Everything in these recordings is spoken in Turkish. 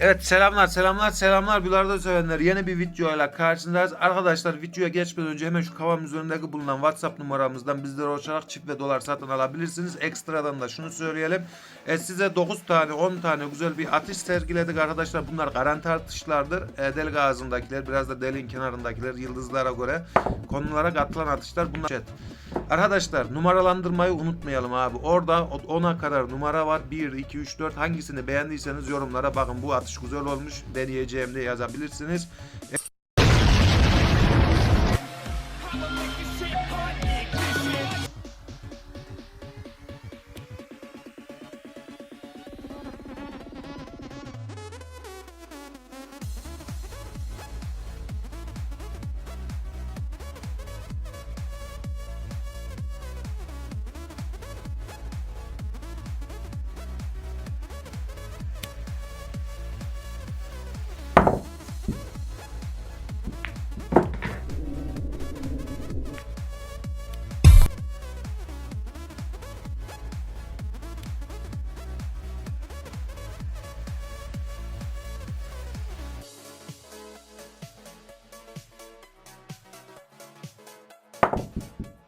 Evet selamlar selamlar selamlar Bilardo sevenler yeni bir videoyla karşınızdayız. Arkadaşlar videoya geçmeden önce hemen şu kavam üzerindeki bulunan WhatsApp numaramızdan bizlere ulaşarak çift ve dolar satın alabilirsiniz. Ekstradan da şunu söyleyelim. E, size 9 tane 10 tane güzel bir atış sergiledik arkadaşlar. Bunlar garanti atışlardır. E, delik ağzındakiler biraz da deliğin kenarındakiler yıldızlara göre konulara katılan atışlar bunlar. Arkadaşlar numaralandırmayı unutmayalım abi. Orada 10'a kadar numara var. 1, 2, 3, 4 hangisini beğendiyseniz yorumlara bakın bu atış güzel olmuş deneyeceğim de yazabilirsiniz. フフフ。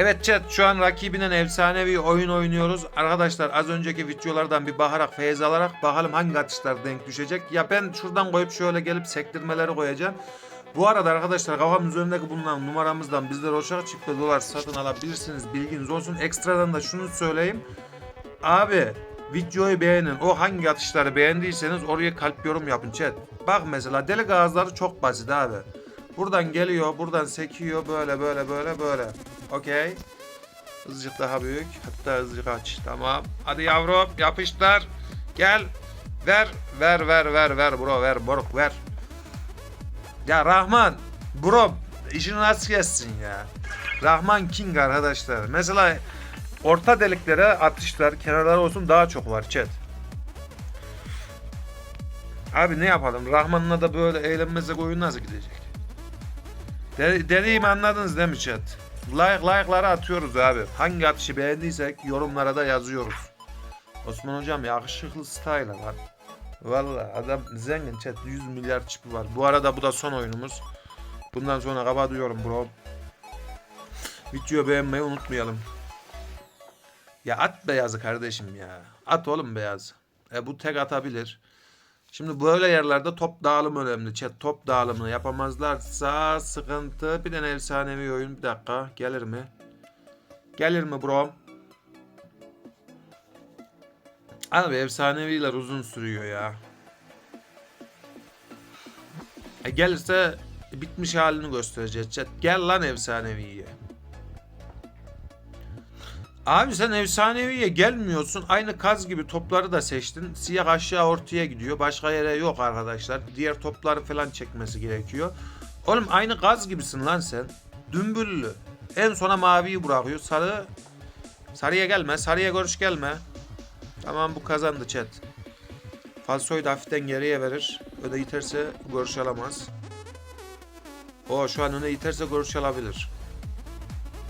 Evet chat şu an rakibinin efsanevi oyun oynuyoruz. Arkadaşlar az önceki videolardan bir bakarak feyiz alarak bakalım hangi atışlar denk düşecek. Ya ben şuradan koyup şöyle gelip sektirmeleri koyacağım. Bu arada arkadaşlar kafamın üzerindeki bulunan numaramızdan bizlere Oşak çift ve dolar satın alabilirsiniz. Bilginiz olsun. Ekstradan da şunu söyleyeyim. Abi videoyu beğenin. O hangi atışları beğendiyseniz oraya kalp yorum yapın chat. Bak mesela deli gazları çok basit abi. Buradan geliyor, buradan sekiyor böyle böyle böyle böyle. Okey. Hızlıcık daha büyük. Hatta hızlıcık aç. Tamam. Hadi yavrum yapıştır. Gel. Ver, ver, ver, ver, ver bro, ver moruk, ver. Ya Rahman, bro işini nasıl kessin ya? Rahman King arkadaşlar. Mesela orta deliklere atışlar, kenarları olsun daha çok var chat. Abi ne yapalım? Rahman'la da böyle eğlenmezsek oyun nasıl gidecek? De- anladınız değil mi chat? Like like'ları atıyoruz abi. Hangi atışı beğendiysek yorumlara da yazıyoruz. Osman hocam yakışıklı style lan. Valla adam zengin chat 100 milyar çipi var. Bu arada bu da son oyunumuz. Bundan sonra kapatıyorum bro. Videoyu beğenmeyi unutmayalım. Ya at beyazı kardeşim ya. At oğlum beyaz. E bu tek atabilir. Şimdi böyle yerlerde top dağılımı önemli. Chat top dağılımını yapamazlarsa sıkıntı. Bir tane efsanevi oyun. Bir dakika. Gelir mi? Gelir mi bro? Abi efsaneviler uzun sürüyor ya. E gelirse bitmiş halini göstereceğiz chat. Gel lan efsaneviye. Abi sen efsaneviye gelmiyorsun. Aynı kaz gibi topları da seçtin. Siyah aşağı ortaya gidiyor. Başka yere yok arkadaşlar. Diğer topları falan çekmesi gerekiyor. Oğlum aynı gaz gibisin lan sen. Dümbüllü. En sona maviyi bırakıyor. Sarı Sarıya gelme. Sarıya görüş gelme. Tamam bu kazandı chat. Falsoyu da hafiften geriye verir. Öne iterse görüş alamaz. O şu an öne iterse görüş alabilir.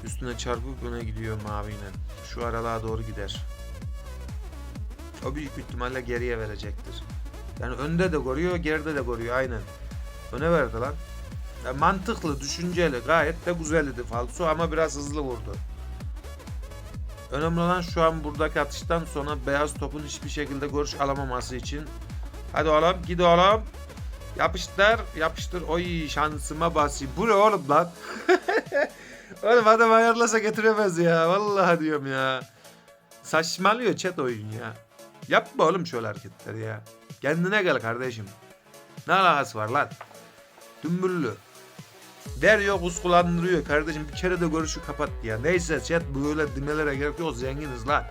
Üstüne çarpıp öne gidiyor maviyle. Şu aralığa doğru gider. O büyük ihtimalle geriye verecektir. Yani önde de koruyor, geride de koruyor aynen. Öne verdi lan. Ya mantıklı, düşünceli, gayet de güzeldi falso ama biraz hızlı vurdu. Önemli olan şu an buradaki atıştan sonra beyaz topun hiçbir şekilde görüş alamaması için. Hadi oğlum gidi oğlum. Yapıştır yapıştır. Oy şansıma basayım. Bu ne oğlum lan? oğlum adam ayarlasa getiremez ya. Vallahi diyorum ya. Saçmalıyor chat oyun ya. Yapma oğlum şöyle hareketleri ya. Kendine gel kardeşim. Ne alakası var lan? Dümbüllü. Der yok uskulandırıyor kardeşim bir kere de görüşü kapat ya. Neyse chat böyle demelere gerek yok zenginiz lan.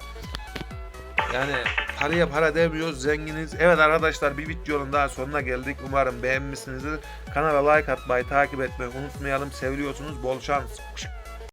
Yani paraya para demiyoruz zenginiz. Evet arkadaşlar bir videonun daha sonuna geldik. Umarım beğenmişsinizdir. Kanala like atmayı takip etmeyi unutmayalım. Seviyorsunuz bol şans.